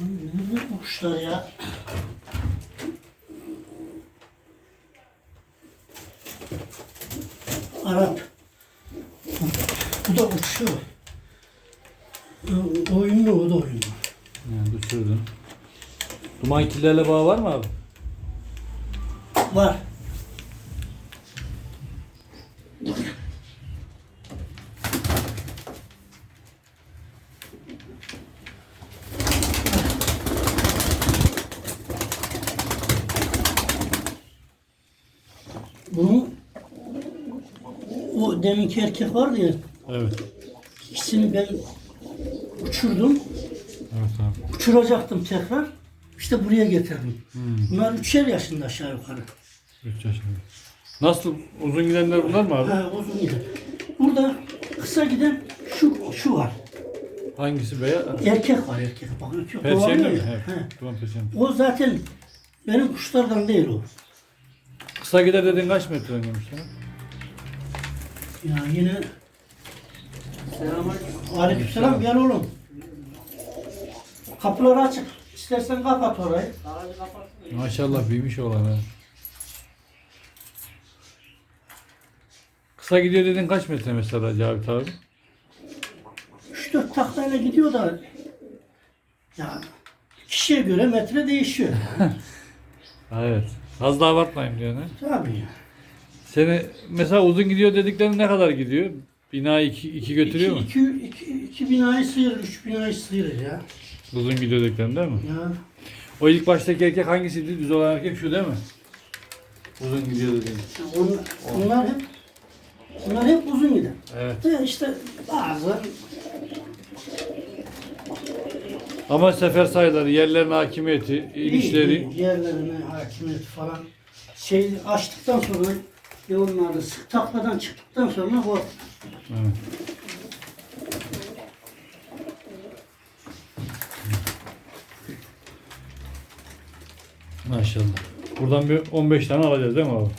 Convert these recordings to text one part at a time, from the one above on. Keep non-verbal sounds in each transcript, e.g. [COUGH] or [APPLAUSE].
Ne kuşlar ya? Arap. Bu da uçuyor. Oyunlu o da oyunlu. Yani düşürdün. Duman killerle bağ var mı abi? Var. Bunu o deminki erkek vardı ya Evet. ikisini ben uçurdum. Evet abi. Uçuracaktım tekrar. İşte buraya getirdim. Hmm. Bunlar üçer yaşında aşağı yukarı. 3 yaşında. Nasıl? Uzun gidenler bunlar mı abi? Ha, uzun giden. Burada kısa giden şu şu var. Hangisi beyaz? Erkek var erkek. Bak ötüyor. Perşembe mi? Evet. Duman perşembe. O zaten benim kuşlardan değil o. Kısa gider dediğin kaç metre oynamış sana? Ya yine Aleykümselam gel oğlum. Kapıları açık. İstersen kapat orayı. Maşallah büyümüş olan ha. Kısa gidiyor dediğin kaç metre mesela Cavit abi? 3-4 taktayla gidiyor da ya kişiye göre metre değişiyor. [LAUGHS] Ha, Evet. Fazla abartmayayım diyor ne? Tabii ya. Seni mesela uzun gidiyor dediklerin ne kadar gidiyor? Bina iki, iki götürüyor iki, mu? Iki, iki, iki binayı sıyırır, üç binayı sıyırır ya. Uzun gidiyor dediklerin değil mi? Ya O ilk baştaki erkek hangisiydi? Düz olan erkek şu değil mi? Uzun gidiyor dediğin. on, onlar hep onlar hep uzun gider. Evet. De işte bazı Ama sefer sayıları, yerlerin hakimiyeti, inişleri. yerlerine hakimiyet falan şey açtıktan sonra yollarda sık takladan çıktıktan sonra o Evet. Maşallah. Buradan bir 15 tane alacağız değil mi abi?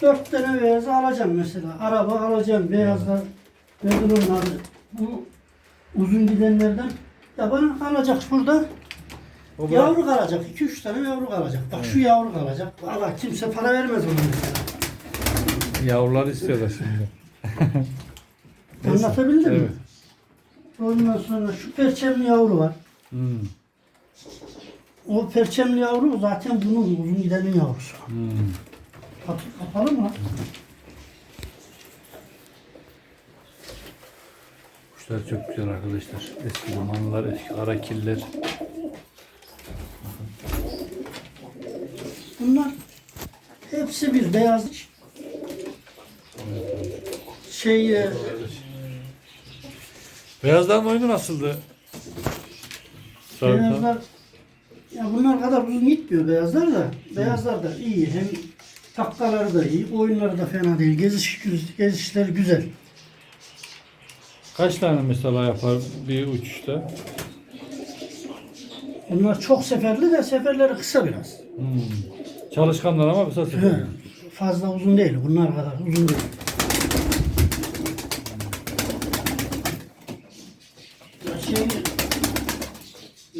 dört tane beyaz alacağım mesela. Araba alacağım beyazlar nedir onlar bu uzun gidenlerden ya bana kalacak burada O Yavru kalacak. 2-3 tane yavru kalacak. Bak şu yavru kalacak. Allah kimse para vermez ona. [LAUGHS] Yavrular istiyorlar şimdi. [LAUGHS] Anlatabildim Evet. mi? Ondan sonra şu perçemli yavru var. Hmm. O perçemli yavru zaten bunun uzun gidenin yavrusu. Hmm. Kapı kapalı mı? Kuşlar çok güzel arkadaşlar. Eski dumanlar, eski arakiller. Bunlar hepsi bir beyaz. Şey e, Beyazların oyunu nasıldı? Sarı- beyazlar ya bunlar kadar uzun gitmiyor beyazlar da. Beyazlar da iyi. Hem takkaları da iyi. Oyunları da fena değil. Geziş, gezişleri güzel. Kaç tane mesela yapar bir uçuşta? Bunlar çok seferli de seferleri kısa biraz. Hmm. Çalışkanlar ama kısa sefer. He, Fazla uzun değil. Bunlar kadar uzun değil. Şey,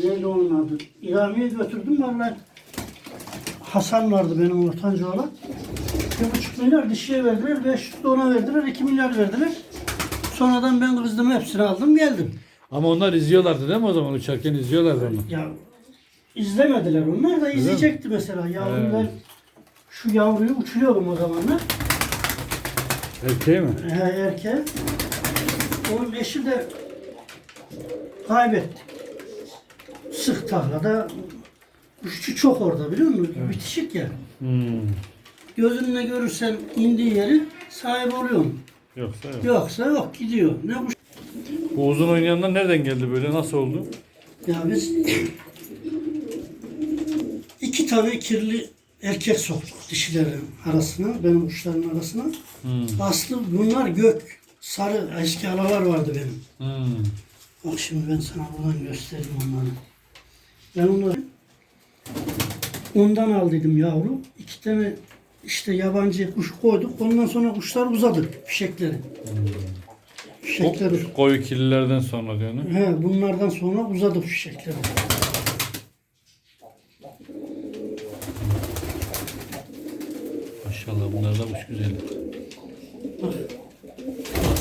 neydi onun adı? İramiye götürdüm vallahi. Hasan vardı benim ortanca olan. Bir buçuk milyar dişiye verdiler, 500 de ona verdiler, 2 milyar verdiler. Sonradan ben kızdım hepsini aldım geldim. Ama onlar izliyorlardı değil mi o zaman uçarken izliyorlardı onu. Ya izlemediler onlar da izleyecekti mesela. Yavruyu Evet. ben şu yavruyu uçuruyordum o zamanlar. Erkeği mi? He, erkek. Onun eşi de kaybettik. Sık tarlada uççu çok orada biliyor musun? Bitişik yer. Hmm. Gözünle görürsen indiği yeri sahip oluyorsun. Yoksa yok. Yoksa yok gidiyor. Ne kuş? Bu uzun oynayanlar nereden geldi böyle? Nasıl oldu? Ya biz iki tane kirli erkek soktuk dişilerin arasına, benim kuşların arasına. Hmm. Aslı bunlar gök. Sarı eski alalar vardı benim. Hmm. Bak şimdi ben sana buradan göstereyim onları. Ben onları ondan aldıydım yavru. İki tane işte yabancı kuş koyduk. Ondan sonra kuşlar uzadı fişekleri. Fişekleri. Ko- koyu kirlilerden sonra diyor ne? He, bunlardan sonra uzadı fişekleri. Maşallah bunlar da kuş güzeli. Bak.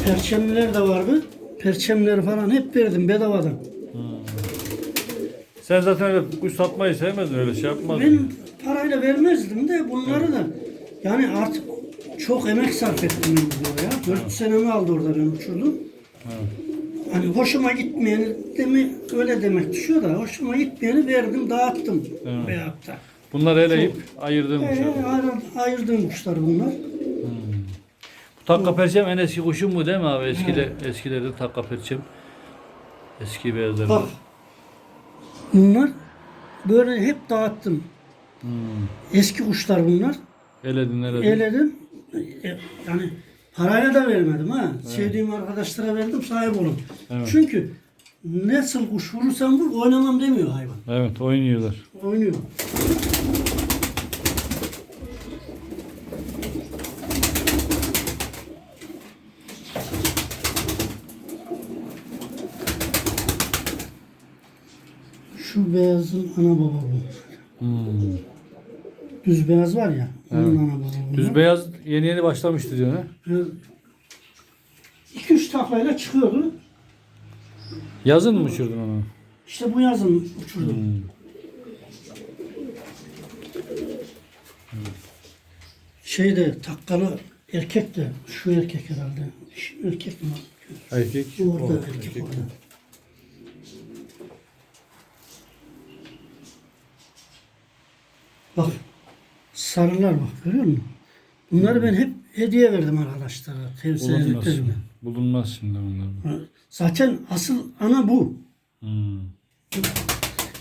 Perçemliler de vardı. Perçemleri falan hep verdim bedavadan. Sen zaten öyle kuş satmayı sevmezdin öyle şey yapmazdın. Ben parayla vermezdim de bunları da yani artık çok emek sarf ettim ben buraya. 4 senemi aldı orada ben uçurdum. Hani hoşuma gitmeyeni demi öyle demek düşüyor da hoşuma gitmeyeni verdim dağıttım veyahut da. Bunlar eleyip ayırdığın Ee, kuşlar. ayır- ayırdığım kuşlar bunlar. Takka perçem en eski kuşun bu değil mi abi? Eskide, eskilerde takka perçem. Eski beyazlar. Bak bunlar böyle hep dağıttım. Hmm. Eski kuşlar bunlar. Eledin eledin. Eledim. E, Yani paraya da vermedim ha. Sevdiğim arkadaşlara verdim sahip olun. Evet. Çünkü nasıl kuş vurursan vur oynamam demiyor hayvan. Evet oynuyorlar. Oynuyor. Şu beyazın ana baba bu. Hmm. Düz beyaz var ya. Onun ana baba. Düz beyaz yeni yeni başlamıştı diyor ne? 2-3 taklayla çıkıyordu. Yazın mı uçurdun onu? İşte bu yazın uçurdum. Hmm. Şeyde takkalı erkek de şu erkek herhalde. Şu erkek mi? Erkek. Orada erkek, orada. Bak sarılar bak görüyor musun? Bunları ben hep hediye verdim arkadaşlara. Bulunmaz. Tevsiyeliklerime. Bulunmaz şimdi bunlar. Zaten asıl ana bu. Hmm.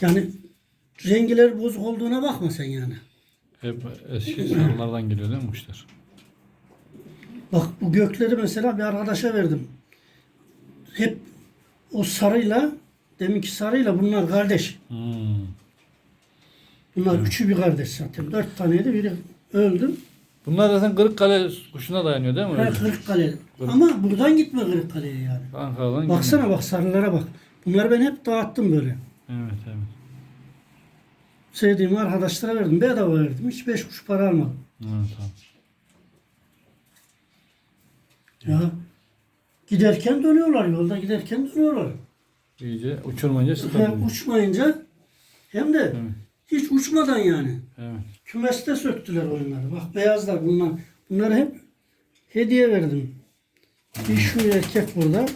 Yani rengiler bozuk olduğuna bakma sen yani. Hep eski sarılardan geliyor değil mi kuşlar? Bak bu gökleri mesela bir arkadaşa verdim. Hep o sarıyla deminki sarıyla bunlar kardeş. Hmm. Bunlar üçü bir kardeş zaten. Dört taneydi biri öldü. Bunlar zaten Kırıkkale kuşuna dayanıyor değil mi? Ha, Kırıkkale. Ama buradan gitme Kırıkkale'ye yani. Ankara'dan Baksana bak sarılara bak. Bunları ben hep dağıttım böyle. Evet evet. Sevdiğim arkadaşlara verdim. Bedava verdim. Hiç beş kuruş para almadım. Evet tamam. Ya giderken dönüyorlar yolda giderken dönüyorlar. İyice uçurmayınca sıkıntı. uçmayınca hem de Evet. Hiç uçmadan yani. Evet. Kümeste söktüler oyunları. Bak beyazlar bunlar. Bunları hep hediye verdim. Bir şu erkek burada.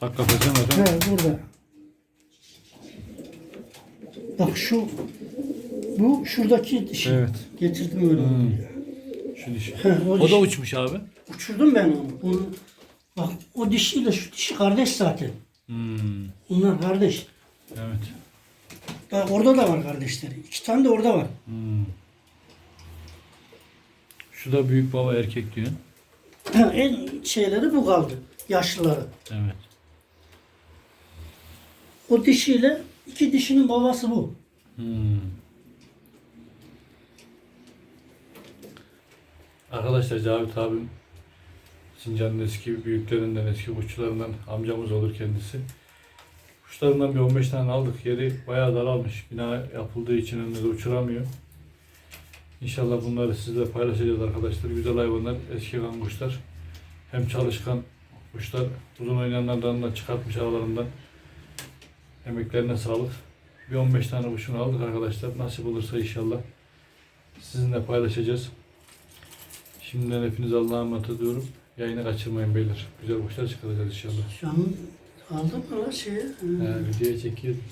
Dakika peşen hocam. He burada. Bak şu bu şuradaki dişi. Evet. Getirdim öyle. Hmm. Şu dişi. He, o, O da uçmuş abi. Uçurdum ben onu. onu. Bak o dişiyle şu dişi kardeş zaten. Hmm. Bunlar kardeş. Evet. Daha orada da var kardeşleri. İki tane de orada var. Hmm. Şu da büyük baba erkek diyor. Ha, en şeyleri bu kaldı. Yaşlıları. Evet. O dişiyle iki dişinin babası bu. Hmm. Arkadaşlar Cavit abim Sincan'ın eski büyüklerinden, eski kuşçularından amcamız olur kendisi. Kuşlarından bir 15 tane aldık. Yeri bayağı daralmış. Bina yapıldığı için önünde de uçuramıyor. İnşallah bunları sizle paylaşacağız arkadaşlar. Güzel hayvanlar, eski kan kuşlar. Hem çalışkan kuşlar, uzun oynayanlardan da çıkartmış aralarından. Emeklerine sağlık. Bir 15 tane kuşunu aldık arkadaşlar. Nasip olursa inşallah sizinle paylaşacağız. Şimdiden hepiniz Allah'a emanet ediyorum. Yayını kaçırmayın beyler. Güzel kuşlar çıkaracağız inşallah. Şu an aldın mı lan şeyi? Ee, videoya çekiyordum.